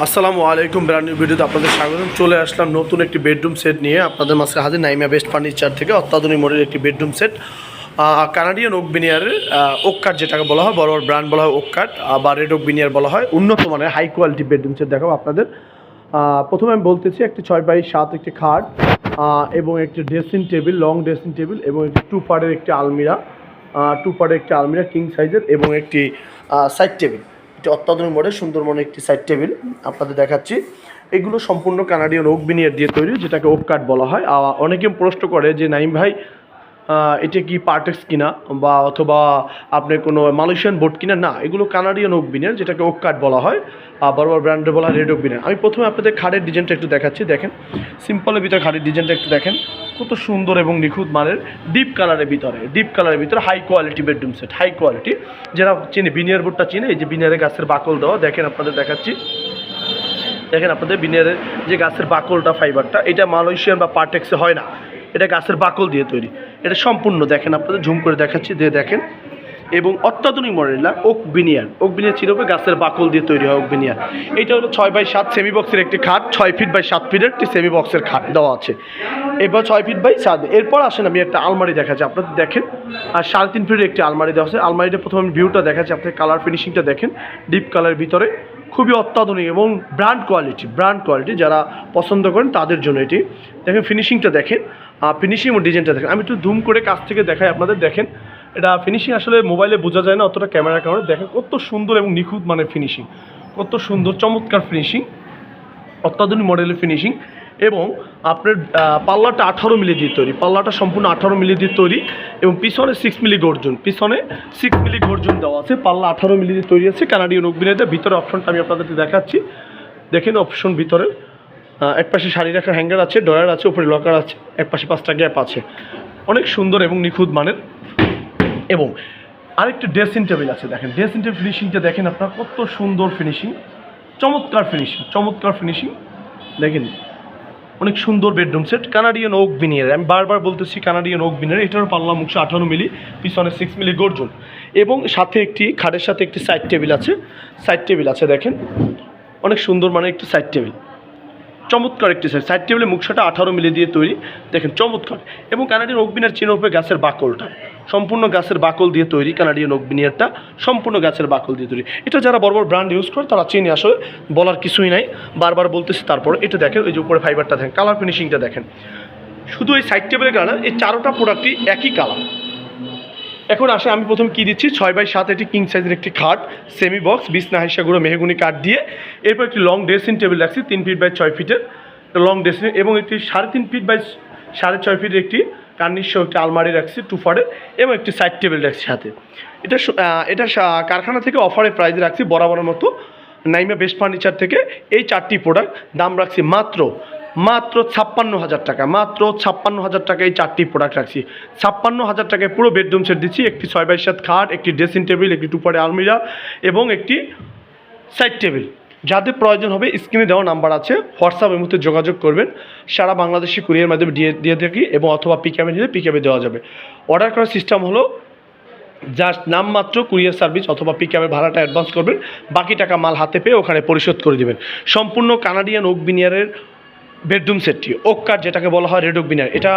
আসসালামু আলাইকুম brand new ভিডিওতে আপনাদের স্বাগতম। চলে আসলাম নতুন একটি বেডরুম সেট নিয়ে। আপনাদের মাঝে হাজির নাইমা বেস্ট ফার্নিচার থেকে অত্যাধুনিক মডেলের একটি বেডরুম সেট কানাডিয়ান ওক বিনিয়ারের ওক কাঠ যেটাকে বলা হয়, বড় বড় ব্র্যান্ড বলা হয় ওক কাঠ বা রেড ওক বিনিয়ার বলা হয়। উন্নত মানের হাই কোয়ালিটি বেডরুম সেট দেখাবো আপনাদের। প্রথমে আমি বলতেছি, একটি ছয় বাই সাত একটি খাট এবং একটি dressing table long dressing table এবং একটি টু পার্টের একটি আলমিরা টু পার্টের একটি আলমিরা কিং সাইজের এবং একটি সাইড টেবিল এটি অত্যাধুনিক মডেল সুন্দর মনে একটি সাইড টেবিল আপনাদের দেখাচ্ছি। এগুলো সম্পূর্ণ কানাডিয়ান ওক বিনিয়ার দিয়ে তৈরি, যেটাকে ওক কাঠ বলা হয়। অনেকে প্রশ্ন করে যে নাইম ভাই এটা কি পার্টেক্স কিনা বা অথবা আপনি কোনো মালয়েশিয়ান বোর্ড কিনা? না, এগুলো কানাডিয়ান ওক বিনিয়ার যেটাকে ওক কাঠ বলা হয় বড় বড় ব্র্যান্ডে বলা হয় রেড ওক বিনিয়ার আমি প্রথমে আপনাদের খাড়ের ডিজাইনটা একটু দেখাচ্ছি, দেখেন। সিম্পলের ভিতরে খাটের ডিজাইনটা একটু দেখেন। কত সুন্দর এবং নিখুঁত মানের ডিপ কালারের ভিতরে ডিপ কালারের ভিতরে high quality bedroom set high quality যারা চিনে বিনিয়ার বোর্ডটা চিনে, এই যে বিনিয়ারের গাছের বাকল দেওয়া, দেখেন আপনাদের দেখাচ্ছি। দেখেন আপনাদের বিনিয়ারের যে গাছের বাকলটা ফাইবারটা এটা মালয়েশিয়ান বা পার্টেক্সে হয় না। এটা গাছের বাকল দিয়ে তৈরি। এটা সম্পূর্ণ দেখেন আপনাদের, ঝুম করে দেখাচ্ছি, দিয়ে দেখেন। এবং অত্যাধুনিক model oak veneer oak veneer চিরবে গাছের বাকল দিয়ে তৈরি হয় ওক বিনিয়ার এটা হলো ছয় বাই সাত সেমি বক্সের একটি খাট, ছয় ফিট বাই সাত ফিটের একটি সেমি বক্সের খাট দেওয়া আছে। এবার ছয় ফিট বাই সাত, এরপর আসেন আমি একটা আলমারি দেখাচ্ছি, আপনাদের দেখেন। আর সাড়ে তিন ফিটের একটি আলমারি দেওয়া আছে, আলমারিটা প্রথমে ভিউটা দেখাচ্ছি আপনার কালার ফিনিশিংটা দেখেন ডিপ কালারের ভিতরে। খুবই অত্যাধুনিক এবং ব্র্যান্ড কোয়ালিটি ব্র্যান্ড কোয়ালিটি যারা পছন্দ করেন তাদের জন্য এটি। দেখেন ফিনিশিংটা দেখেন। ফিনিশিং ও ডিজাইনটা দেখেন। আমি একটু ধুম করে কাছ থেকে দেখাই আপনাদের। দেখেন, এটা ফিনিশিং আসলে মোবাইলে বোঝা যায় না, অতটা ক্যামেরার কারণে। দেখেন কত সুন্দর এবং নিখুঁত মানে ফিনিশিং কত সুন্দর, চমৎকার ফিনিশিং অত্যাধুনিক মডেলের ফিনিশিং এবং আপনার পাল্লাটা আঠারো মিলি দিয়ে তৈরি। পাল্লাটা সম্পূর্ণ আঠারো মিলি দিয়ে তৈরি এবং পিছনে সিক্স মিলি গর্জন। পিছনে সিক্স মিলি গর্জন দেওয়া আছে। পাল্লা আঠারো মিলি দিয়ে তৈরি আছে। কানাডিয়ান অগ্নিদের ভিতরে অপশনটা আমি আপনাদেরকে দেখাচ্ছি। দেখেন অপশন ভিতরে এক পাশে শাড়ি রাখার হ্যাঙ্গার আছে ডয়ার আছে, উপরে লকার আছে, এক পাশে পাঁচটা গ্যাপ আছে। অনেক সুন্দর এবং নিখুঁত মানের। এবং আরেকটি ড্রেসিং টেবিল আছে, দেখেন। ড্রেসিং টেবিল ফিনিশিংটা দেখেন আপনার, কত সুন্দর ফিনিশিং চমৎকার ফিনিশিং চমৎকার ফিনিশিং দেখেন অনেক সুন্দর bedroom set Canadian oak veneer আমি বারবার বলতেছি কানাডিয়ান ওক বিনিয়ার এটার পাল্লা মুখশো আঠারো মিলি, পিছনে সিক্স মিলি গর্জন। এবং সাথে একটি খাটের সাথে একটি সাইড টেবিল আছে। সাইড টেবিল আছে দেখেন। অনেক সুন্দর মানে একটি সাইড টেবিল চমৎকার একটি সাইড সাইড টেবিলের মুখশাটা আঠারো মিলি দিয়ে তৈরি। দেখেন, চমৎকার। এবং কানাডিয়ান ওকবিনার চিনের উপরে গাছের বাকলটা। সম্পূর্ণ গাছের বাকল দিয়ে তৈরি কানাডিয়ান ওকবিনিয়ারটা সম্পূর্ণ গাছের বাকল দিয়ে তৈরি। এটা যারা বড় বড় ব্র্যান্ড ইউজ করে, তারা চিনে আসলে বলার কিছুই নাই। বারবার বলতেছি তারপর। এটা দেখেন, ওই যে উপরে ফাইবারটা দেখেন কালার ফিনিশিংটা দেখেন। শুধু এই সাইড টেবিলের কালার এই চারোটা প্রোডাক্টই একই কালার এখন আসে, আমি প্রথম কি দিচ্ছি? ছয় বাই সাত একটি কিং সাইজের একটি খাট সেমি বক্স বিছনা হাইসাগুড়ো মেহগুনি কাঠ দিয়ে। এরপর একটি লং ড্রেসিং টেবিল রাখছি, তিন ফিট বাই ছয় ফিটের লং ড্রেসিং এবং একটি সাড়ে তিন ফিট বাই সাড়ে ছয় ফিটের একটি কার্নিশ একটি আলমারি রাখছি টু ফারের এবং একটি সাইড টেবিল রাখছি সাথে। এটা এটা কারখানা থেকে অফারে প্রাইস রাখছি বরাবরের মতো, নাইমা বেস্ট ফার্নিচার থেকে। এই চারটি প্রোডাক্ট দাম রাখছি মাত্র মাত্র ছাপ্পান্ন হাজার টাকা, মাত্র ছাপ্পান্ন হাজার টাকা এই চারটি প্রোডাক্ট রাখছি। ছাপ্পান্ন হাজার টাকায় পুরো বেডরুম সেট দিচ্ছি, একটি ছয় বাই সাত খাট, একটি ড্রেসিং টেবিল একটি টুপারে আলমিরা এবং একটি সাইড টেবিল যাদের প্রয়োজন হবে স্ক্রিনে দেওয়া নাম্বার আছে হোয়াটসঅ্যাপের মধ্যে যোগাযোগ করবেন। সারা বাংলাদেশি কুরিয়ার মাধ্যমে দিয়ে দিয়ে থাকি এবং অথবা পিকআপে নিলে পিকআপে দেওয়া যাবে। অর্ডার করার সিস্টেম হলো জাস্ট নামমাত্র কুরিয়ার সার্ভিস অথবা পিকআপের ভাড়াটা অ্যাডভান্স করবেন, বাকি টাকা মাল হাতে পেয়ে ওখানে পরিশোধ করে দিবেন। সম্পূর্ণ কানাডিয়ান ওক বিনিয়ারের বেডরুম সেটটি ওক কাঠ যেটাকে বলা হয় রেড ওক বিনিয়ার এটা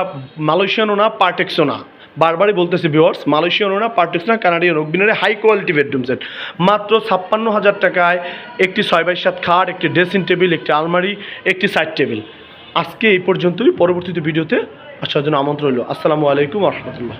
মালয়েশিয়ানও না, পার্টেক্সও না। বারবারই বলতেছি ভিওয়ার্স মালয়েশিয়ানও না পার্টেক্স না কানাডিয়ান ওক বিনিয়ারের হাই কোয়ালিটি বেডরুম সেট মাত্র ছাপ্পান্ন হাজার টাকায় একটি ছয় বাই সাত খাট, একটি ড্রেসিং টেবিল একটি আলমারি, একটি সাইড টেবিল আজকে এই পর্যন্তই, পরবর্তীতে ভিডিওতে আসার জন্য আমন্ত্রণ রইল। আসসালামু আলাইকুম রহমতুল্লাহ।